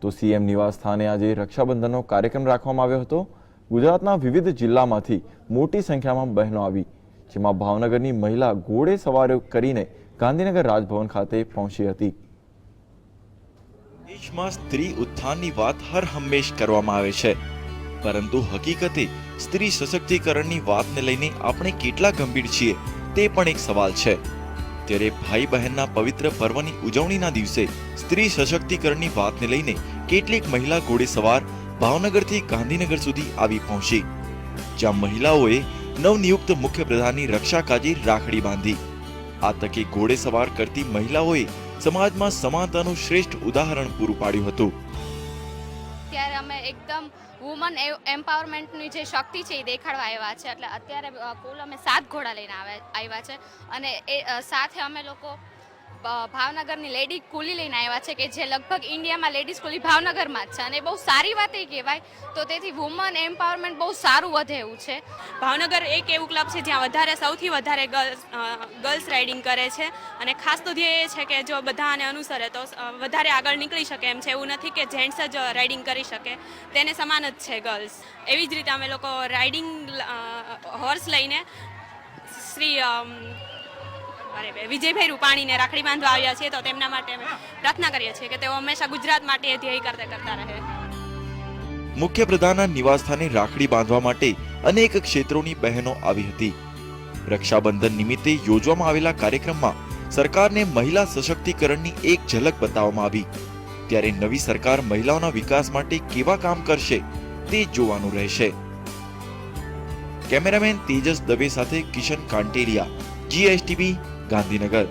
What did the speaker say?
તો સીએમ નિવાસ સ્થાને આજે રક્ષાબંધનનો કાર્યક્રમ રાખવામાં આવ્યો હતો. ગુજરાતના વિવિધ જિલ્લામાંથી મોટી સંખ્યામાં બહેનો આવી, જેમાં ભાવનગરની મહિલા ઘોડે સવારે કરીને ગાંધીનગર રાજભવન ખાતે પહોંચી હતી. દેશમાં સ્ત્રી ઉત્થાનની વાત હર હંમેશ કરવામાં આવે છે. પરંતુ હકીકતે સ્ત્રી સશક્તિકરણની વાતને લઈને આપણે કેટલા ગંભીર છીએ તે પણ એક સવાલ છે. ત્યારે ભાઈ બહેનના પવિત્ર પર્વની ઉજવણીના દિવસે સ્ત્રી સશક્તિકરણની વાતને લઈને કેટલીક મહિલા ઘોડેસવાર ભાવનગરથી ગાંધીનગર સુધી આવી પહોંચી, જ્યાં મહિલાઓએ નવનિયુક્ત મુખ્યપ્રધાનની રક્ષા કાજી રાખડી બાંધી. આ તકે ઘોડેસવાર કરતી મહિલાઓએ સમાજમાં સમાનતાનું શ્રેષ્ઠ ઉદાહરણ પૂરું પાડ્યું હતું. અમે એકદમ વુમન એમ્પાવરમેન્ટની જે શક્તિ છે એ દેખાડવા આવ્યા છે. એટલે અત્યારે કુલ અમે સાત ઘોડા લઈને આવે- આવ્યા છે. અને એ સાથે અમે લોકો ભાવનગરની લેડી કુલી લઈને આવ્યા છે કે જે લગભગ ઇન્ડિયામાં લેડીઝ કુલી ભાવનગરમાં જ છે. અને બહુ સારી વાત એ કહેવાય. તો તેથી વુમન એમ્પાવરમેન્ટ બહુ સારું વધે એવું છે. ભાવનગર એક એવું ક્લબ છે જ્યાં વધારે સૌથી વધારે ગર્લ્સ ગર્લ્સ રાઇડિંગ કરે છે. અને ખાસ તો ધ્યેય એ છે કે જો બધાને અનુસરે તો વધારે આગળ નીકળી શકે એમ છે. એવું નથી કે જેન્ટ્સ જ રાઇડિંગ કરી શકે. તેને સમાન જ છે ગર્લ્સ એવી જ રીતે અમે લોકો રાઇડિંગ હોર્સ લઈને શ્રી અરે બે, વિજયભાઈ રૂપાણીને રાખડી બાંધવા આવ્યા છીએ તો તેમના માટે અમે પ્રાર્થના કરીએ છીએ કે તેઓ હંમેશા ગુજરાત માટે ધ્યેય કરતા કરતા રહે. મુખ્યપ્રધાનના નિવાસસ્થાને રાખડી બાંધવા માટે અનેક ક્ષેત્રોની બહેનો આવી હતી. રક્ષાબંધન નિમિત્તે યોજવામાં આવેલા કાર્યક્રમમાં સરકારને મહિલા સશક્તિકરણની એક ઝલક બતાવવામાં આવી. ત્યારે નવી સરકાર મહિલાઓના વિકાસ માટે કેવા કામ કરશે તે જોવાનું રહેશે. કેમેરામેન તેજસ દવે સાથે કિશન કાંટેરિયા જીએસટીવી ગાંધીનગર.